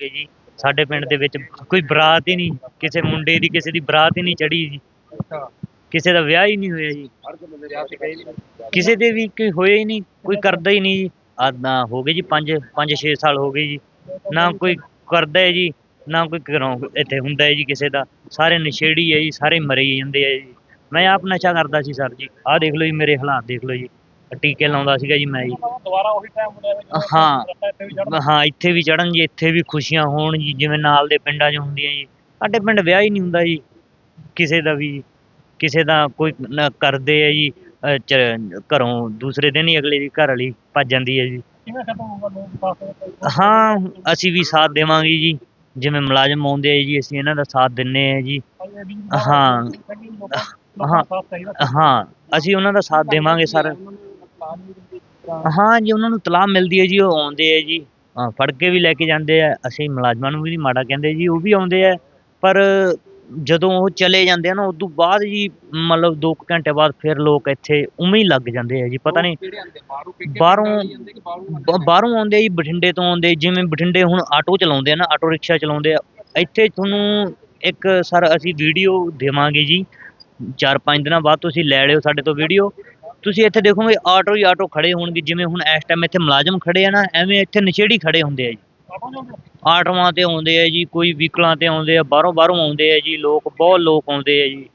ਗਏ ਜੀ। ਸਾਡੇ ਪਿੰਡ ਦੇ ਵਿੱਚ ਕੋਈ ਬਰਾਤ ਹੀ ਨਹੀਂ ਕਿਸੇ ਮੁੰਡੇ ਦੀ ਕਿਸੇ ਦੀ ਬਰਾਤ ਹੀ ਨਹੀਂ ਚੜੀ ਜੀ। ਕਿਸੇ ਦਾ ਵਿਆਹ ਹੀ ਨਹੀਂ ਹੋਇਆ ਜੀ। ਕਿਸੇ ਦੇ ਵੀ ਕੋਈ ਹੋਇਆ ਹੀ ਨਹੀਂ ਕੋਈ ਕਰਦਾ ਹੀ ਨਹੀਂ ਜੀ। ਆਦਾਂ ਹੋ ਗਏ ਜੀ 5 5 6 ਸਾਲ ਹੋ ਗਏ ਜੀ। ਨਾ ਕੋਈ ਕਰਦਾ ਹੈ ਜੀ ਨਾ ਕੋਈ ਘਰੋਂ ਇੱਥੇ ਹੁੰਦਾ ਹੈ ਜੀ ਕਿਸੇ ਦਾ। ਸਾਰੇ ਨਸ਼ੇੜੀ ਹੈ ਜੀ ਸਾਰੇ ਮਰੀ ਜਾਂਦੇ ਆ ਜੀ। ਮੈਂ ਆਪ ਨਸ਼ਾ ਕਰਦਾ ਸੀ ਸਰ ਜੀ। ਆਹ ਦੇਖ ਲਓ ਜੀ ਮੇਰੇ ਹਾਲਾਤ ਦੇਖ ਲਓ ਜੀ। ਟੀਕੇ ਲਾਉਂਦਾ ਸੀਗਾ ਜੀ ਮੈਂ ਜੀ ਦੁਬਾਰਾ ਉਹੀ ਟਾਈਮ ਮੁੜਿਆ ਹਾਂ। ਚੜ੍ਹਨਾ। ਹਾਂ ਇੱਥੇ ਵੀ ਚੜਨ ਜੀ ਇੱਥੇ ਵੀ ਖੁਸ਼ੀਆਂ ਹੋਣ ਜੀ ਜਿਵੇਂ ਨਾਲ ਦੇ ਪਿੰਡਾਂ 'ਚ ਹੁੰਦੀਆਂ ਜੀ ਸਾਡੇ ਪਿੰਡ ਵਿਆਹ ਹੀ ਨਹੀਂ ਹੁੰਦਾ ਜੀ ਕਿਸੇ ਦਾ ਵੀ ਕਿਸੇ ਦਾ ਕੋਈ ਕਰਦੇ ਆ ਜੀ ਘਰੋਂ ਦੂਸਰੇ ਦਿਨ ਹੀ ਅਗਲੇ ਦੀ ਘਰ ਵਾਲੀ ਭੱਜ ਜਾਂਦੀ ਹੈ ਜੀ ਹਾਂ ਅਸੀਂ ਵੀ ਸਾਥ ਦੇਵਾਂਗੇ ਜੀ ਜਿਵੇਂ ਮੁਲਾਜ਼ਮ ਆਉਂਦੇ ਆ ਜੀ ਅਸੀਂ ਇਹਨਾਂ ਦਾ ਸਾਥ ਦਿੰਨੇ ਆ ਜੀ ਹਾਂ। ਹਾਂ। ਹਾਂ ਅਸੀਂ ਉਹਨਾਂ ਦਾ ਸਾਥ ਦੇਵਾਂਗੇ ਸਰ ਹਾਂ ਜੀ ਉਹਨਾਂ ਨੂੰ ਤਲਾਹ ਮਿਲਦੀ ਹੈ ਜੀ ਉਹ ਆਉਂਦੇ ਆ ਜੀ। ਫੜ ਕੇ ਵੀ ਲੈ ਕੇ ਜਾਂਦੇ ਆ ਅਸੀਂ ਮੁਲਾਜ਼ਮਾਂ ਨੂੰ ਵੀ ਨਹੀਂ ਮਾੜਾ ਕਹਿੰਦੇ ਜੀ ਉਹ ਵੀ ਆਉਂਦੇ ਆ ਪਰ ਜਦੋਂ ਉਹ ਚਲੇ ਜਾਂਦੇ ਆ ਨਾ ਉਦੋਂ ਬਾਅਦ ਜੀ ਮਤਲਬ 2 ਘੰਟੇ ਬਾਅਦ ਫਿਰ ਲੋਕ ਇੱਥੇ ਉਵੇਂ ਹੀ ਲੱਗ ਜਾਂਦੇ ਆ ਜੀ ਪਤਾ ਨਹੀਂ ਬਾਹਰੋਂ ਬ- ਬਾਹਰੋਂ ਆਉਂਦੇ ਆ ਜੀ ਬਠਿੰਡੇ ਤੋਂ ਆਉਂਦੇ ਜਿਵੇਂ ਬਠਿੰਡੇ ਹੁਣ ਆਟੋ ਚਲਾਉਂਦੇ ਆ ਨਾ ਆਟੋ ਰਿਕਸ਼ਾ ਚਲਾਉਂਦੇ ਆ ਇੱਥੇ ਤੁਹਾਨੂੰ ਇੱਕ ਸਰ ਅਸੀਂ ਵੀਡੀਓ ਦੇਵਾਂਗੇ ਜੀ। ਚਾਰ ਪੰਜ ਦਿਨਾਂ ਬਾਅਦ ਤੁਸੀਂ ਲੈ ਲਿਓ ਸਾਡੇ ਤੋਂ ਵੀਡੀਓ। ਤੁਸੀਂ ਇੱਥੇ ਦੇਖੋਗੇ ਆਟੋ ਹੀ ਆਟੋ ਖੜੇ ਹੋਣਗੇ, ਜਿਵੇਂ ਹੁਣ ਇਸ ਟਾਈਮ ਇੱਥੇ ਮੁਲਾਜ਼ਮ ਖੜੇ ਆ ਨਾ, ਐਵੇਂ ਇੱਥੇ ਨਸ਼ੇੜੀ ਖੜੇ ਹੁੰਦੇ ਆ ਜੀ। ਆਟੋਆਂ ਤੇ ਆਉਂਦੇ ਆ ਜੀ, ਕੋਈ ਵਹੀਕਲਾਂ ਤੇ ਆਉਂਦੇ ਆ, ਬਾਹਰੋਂ ਬਾਹਰੋਂ ਆਉਂਦੇ ਆ ਜੀ, ਲੋਕ, ਬਹੁਤ ਲੋਕ ਆਉਂਦੇ ਆ ਜੀ।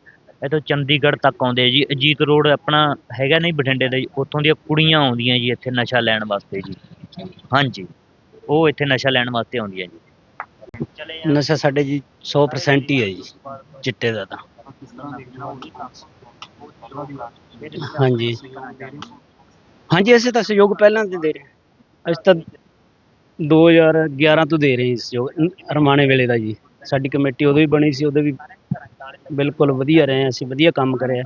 ਇੱਥੋਂ ਚੰਡੀਗੜ੍ਹ ਤੱਕ ਆਉਂਦੇ ਆ ਜੀ, ਅਜੀਤ ਰੋਡ ਆਪਣਾ ਹੈਗਾ ਨਹੀਂ ਬਠਿੰਡੇ ਦਾ ਜੀ, ਉੱਥੋਂ ਦੀਆਂ ਕੁੜੀਆਂ ਆਉਂਦੀਆਂ ਜੀ ਇੱਥੇ ਨਸ਼ਾ ਲੈਣ ਵਾਸਤੇ ਜੀ। ਹਾਂਜੀ, ਉਹ ਇੱਥੇ ਨਸ਼ਾ ਲੈਣ ਵਾਸਤੇ ਆਉਂਦੀਆਂ ਜੀ। ਨਸ਼ਾ ਸਾਡੇ ਜੀ 100% ਹੀ ਹੈ ਜੀ, ਚਿੱਟੇ ਦਾ ਤਾਂ। ਹਾਂਜੀ। ਹਾਂਜੀ ਅਸੀਂ ਤਾਂ ਸਹਿਯੋਗ ਪਹਿਲਾਂ ਦੇ ਦੇ ਰਹੇ ਹਾਂ। ਅਸੀਂ ਤਾਂ 2011 ਤੋਂ ਦੇ ਰਹੇ ਹਾਂ ਸਹਿਯੋਗ ਰਮਾਣੇ ਵੇਲੇ ਦਾ ਜੀ। ਸਾਡੀ ਕਮੇਟੀ ਉਦੋਂ ਵੀ ਬਣੀ ਸੀ ਉਦੋਂ ਵੀ ਬਿਲਕੁਲ ਵਧੀਆ ਰਹੇ ਹਾਂ ਅਸੀਂ ਵਧੀਆ ਕੰਮ ਕਰਿਆ।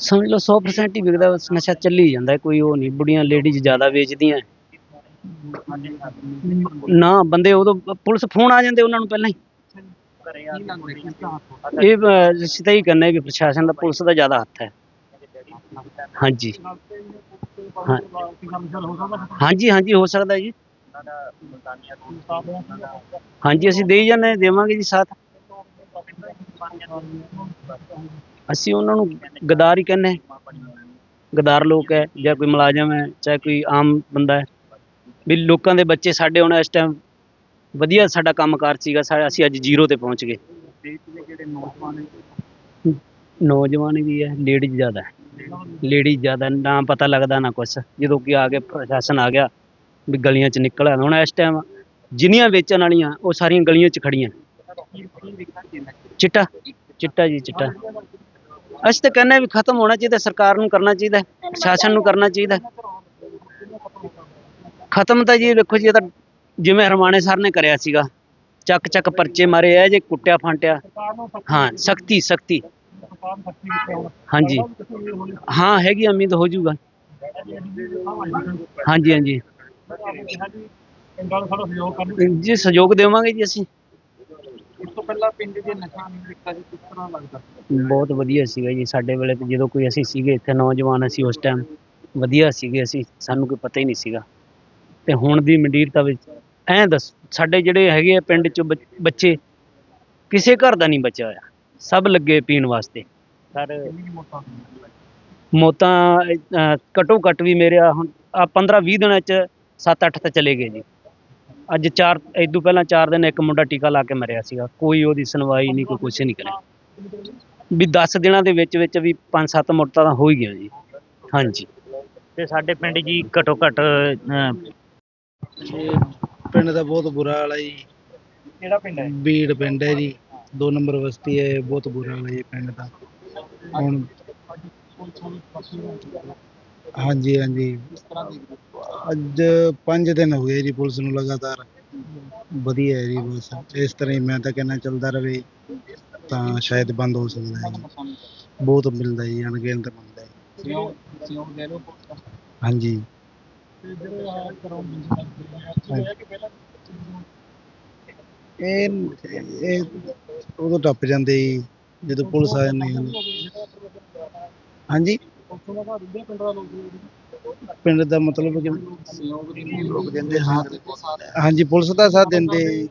ਸਮਝ ਲਓ 100% ਹੀ ਵਿਕਦਾ ਬਸ ਨਸ਼ਾ ਚੱਲੀ ਜਾਂਦਾ ਹੈ, ਕੋਈ ਉਹ ਨਹੀਂ। ਬੁੜੀਆਂ ਲੇਡੀਜ਼ ਜ਼ਿਆਦਾ ਵੇਚਦੀਆਂ। ਨਾ ਬੰਦੇ ਉਦੋਂ ਪੁਲਿਸ ਫੋਨ ਆ ਜਾਂਦੇ ਉਹਨਾਂ ਨੂੰ ਪਹਿਲਾਂ ਹੀ। ਇਹ ਅਹ, ਅਸੀਂ ਤਾਂ ਕਹਿੰਦੇ ਵੀ ਪ੍ਰਸ਼ਾਸਨ ਦਾ ਪੁਲਿਸ ਦਾ ਜ਼ਿਆਦਾ ਹੱਥ ਹੈ। ਹਾਂਜੀ। ਹਾਂ। ਹਾਂਜੀ ਹਾਂਜੀ ਹੋ ਸਕਦਾ ਜੀ। ਹਾਂਜੀ ਅਸੀਂ ਦੇ ਹੀ ਜਾਂਦੇ ਹਾਂ, ਦੇਵਾਂਗੇ ਜੀ ਸਾਥ। ਅਸੀਂ ਉਹਨਾਂ ਨੂੰ ਗਦਾਰ ਹੀ ਕਹਿੰਦੇ ਹਾਂ। ਗਦਾਰ ਲੋਕ ਹੈ ਜਾਂ ਕੋਈ ਮੁਲਾਜ਼ਮ ਹੈ ਚਾਹੇ ਕੋਈ ਆਮ ਬੰਦਾ ਹੈ। ਵੀ ਲੋਕਾਂ ਦੇ ਬੱਚੇ ਸਾਡੇ ਹੁਣ ਇਸ ਟਾਈਮ ਵਧੀਆ ਸਾਡਾ ਕੰਮਕਾਰ ਸੀਗਾ ਸਾ- ਅਸੀਂ ਅੱਜ ਜ਼ੀਰੋ ਤੇ ਪਹੁੰਚ ਗਏ। ਨੌਜਵਾਨ ਵੀ ਹੈ ਲੇਡੀਜ਼ ਜ਼ਿਆਦਾ ਹੈ। ਲੇਡੀਜ਼ ਜ਼ਿਆਦਾ ਨਾ ਪਤਾ ਲੱਗਦਾ ਨਾ ਕੁਛ। ਜਦੋਂ ਕਿ ਆ ਕੇ ਪ੍ਰਸ਼ਾਸਨ ਆ ਗਿਆ ਵੀ ਗਲੀਆਂ 'ਚ ਨਿਕਲ ਆਇਆ ਹੁਣ ਇਸ ਟਾਈਮ ਜਿੰਨੀਆਂ ਵੇਚਣ ਵਾਲੀਆਂ ਉਹ ਸਾਰੀਆਂ ਗਲੀਆਂ 'ਚ ਖੜੀਆਂ ਚਿੱਟਾ ਚਿੱਟਾ ਜੀ ਚਿੱਟਾ। ਅਸੀਂ ਤਾਂ ਕਹਿੰਦੇ ਹਾਂ ਵੀ ਖਤਮ ਹੋਣਾ ਚਾਹੀਦਾ ਸਰਕਾਰ ਨੂੰ ਕਰਨਾ ਚਾਹੀਦਾ ਹੈ, ਪ੍ਰਸ਼ਾਸਨ ਨੂੰ ਕਰਨਾ ਚਾਹੀਦਾ। ਹੈ। ਖਤਮ ਤਾਂ ਜੀ ਵੇਖੋ ਜੀ ਇਹ ਤਾਂ ਜਿਵੇਂ ਹਰਮਾਣੇ ਸਰ ਨੇ ਕਰਿਆ ਸੀਗਾ, ਚੱਕ ਚੱਕ ਪਰਚੇ ਮਾਰੇ ਆ ਜੇ ਕੁੱਟਿਆ ਫਾਂਟਿਆ। ਹਾਂ, ਸਖਤੀ ਸਖਤੀ। ਹਾਂਜੀ। ਹਾਂ, ਹੈਗੀ ਉਮੀਦ ਹੋ ਜਾਊਗਾ। ਹਾਂਜੀ ਹਾਂਜੀ। ਸਹਿਯੋਗ ਜੀ, ਸਹਿਯੋਗ ਦੇਵਾਂਗੇ ਜੀ ਅਸੀਂ। ਇਸ ਤੋਂ ਪਹਿਲਾਂ ਪਿੰਡ ਦੇ ਨਸ਼ਾ ਨਹੀਂ ਵਿਕਦਾ ਕਿਸ ਤਰ੍ਹਾਂ ਲੱਗਦਾ ਬਹੁਤ ਵਧੀਆ ਸੀਗਾ ਜੀ, ਸਾਡੇ ਵੇਲੇ ਜਦੋਂ ਕੋਈ ਅਸੀਂ ਸੀਗੇ, ਇੱਥੇ ਨੌਜਵਾਨ ਅਸੀਂ ਉਸ ਟਾਈਮ ਵਧੀਆ ਸੀਗੇ ਅਸੀਂ, ਸਾਨੂੰ ਕੋਈ ਪਤਾ ਹੀ ਨਹੀਂ ਸੀਗਾ। ਤੇ ਹੁਣ ਦੀ ਮੰਡੀਰ ਵਿੱਚ ਐਂ ਦੱਸ ਸਾਡੇ ਜਿਹੜੇ ਹੈਗੇ ਆ ਪਿੰਡ ਚ ਬੱਚ- ਬੱਚੇ ਕਿਸੇ ਘਰ ਦਾ ਨਹੀਂ ਬਚਿਆ ਹੋਇਆ। ਸਭ ਲੱਗੇ ਪੀਣ ਵਾਸਤੇ। ਸਰ ਮੌਤਾਂ ਅਹ, ਘੱਟੋ ਘੱਟ ਵੀ ਮੇਰੇ ਆ ਹੁਣ ਆ 15 20 ਦਿਨਾਂ ਚ 7-8 ਤਾਂ ਚਲੇ ਗਏ ਜੀ। ਅੱਜ ਚਾਰ ਇਦੋਂ ਪਹਿਲਾਂ 4 ਦਿਨ ਇੱਕ ਮੁੰਡਾ ਟੀਕਾ ਲਾ ਕੇ ਮਰਿਆ ਸੀਗਾ। ਕੋਈ ਉਹਦੀ ਸੁਣਵਾਈ ਨਹੀਂ ਕੋਈ ਕੁਛ ਨਹੀਂ ਕਰਿਆ। ਵੀ 10 ਦਿਨਾਂ ਦੇ ਵਿੱਚ ਵਿੱਚ ਵੀ 5-7 ਮੌਤਾਂ ਤਾਂ ਹੋ ਹੀ ਗਈਆਂ ਜੀ। ਹਾਂਜੀ। ਤੇ ਸਾਡੇ ਪਿੰਡ ਜੀ ਘੱਟੋ ਘੱਟ ਅਹ, ਪਿੰਡ ਦਾ ਬਹੁਤ ਬੁਰਾ ਹਾਲ ਹੈ ਜੀ। ਕਿਹੜਾ ਪਿੰਡ ਹੈ? ਬੀੜ ਪਿੰਡ ਹੈ ਜੀ। ਦੋ ਨੰਬਰ ਬਸਤੀ ਹੈ ਬਹੁਤ ਬੁਰਾ ਹਾਲ ਹੈ ਜੀ ਪਿੰਡ ਦਾ। ਹੁਣ ਹਾਂਜੀ ਹਾਂਜੀ। ਅੱਜ 5 ਦਿਨ ਹੋ ਗਏ ਜੀ ਪੁਲਿਸ ਨੂੰ ਲਗਾਤਾਰ। ਵਧੀਆ ਹੈ ਜੀ ਬਸ। ਇਸ ਤਰ੍ਹਾਂ ਹੀ ਮੈਂ ਤਾਂ ਕਹਿੰਦਾ ਚੱਲਦਾ ਰਵੇ ਤਾਂ ਸ਼ਾਇਦ ਬੰਦ ਹੋ ਸਕਦਾ ਹੈ ਜੀ। ਬਹੁਤ ਮਿਲਦਾ ਜੀ ਅਣਗਿਣਤ ਮਿਲਦਾ ਹੈ। ਹਾਂਜੀ। ਇਹ ਇਹ ਉਦੋਂ ਟੱਪ ਜਾਂਦੇ ਜੀ ਜਦੋਂ ਪੁਲਿਸ ਆ ਜਾਂਦੀ ਹੈ। ਹਾਂਜੀ? ਪਿੰਡ ਦਾ ਮਤਲਬ ਕਿ ਲੋਕ ਦਿੰਦੇ ਸਾਥ ਹਾਂਜੀ ਪੁਲਿਸ ਦਾ ਸਾਥ ਦਿੰਦੇ ਹੈ।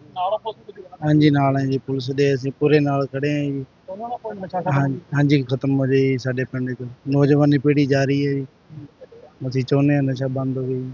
ਹਾਂਜੀ ਨਾਲ ਹੈ ਜੀ ਪੁਲਿਸ ਦੇ ਅਸੀਂ ਪੂਰੇ ਨਾਲ ਖੜੇ ਹਾਂ ਜੀ। ਹਾਂ- ਹਾਂਜੀ ਖਤਮ ਹੋ ਜੀ ਸਾਡੇ ਪਿੰਡ 'ਚ। ਨੌਜਵਾਨੀ ਪੀੜ੍ਹੀ ਜਾ ਰਹੀ ਹੈ ਜੀ। ਅਸੀਂ ਚਾਹੁੰਦੇ ਹਾਂ ਨਸ਼ਾ ਬੰਦ ਹੋਵੇ ਜੀ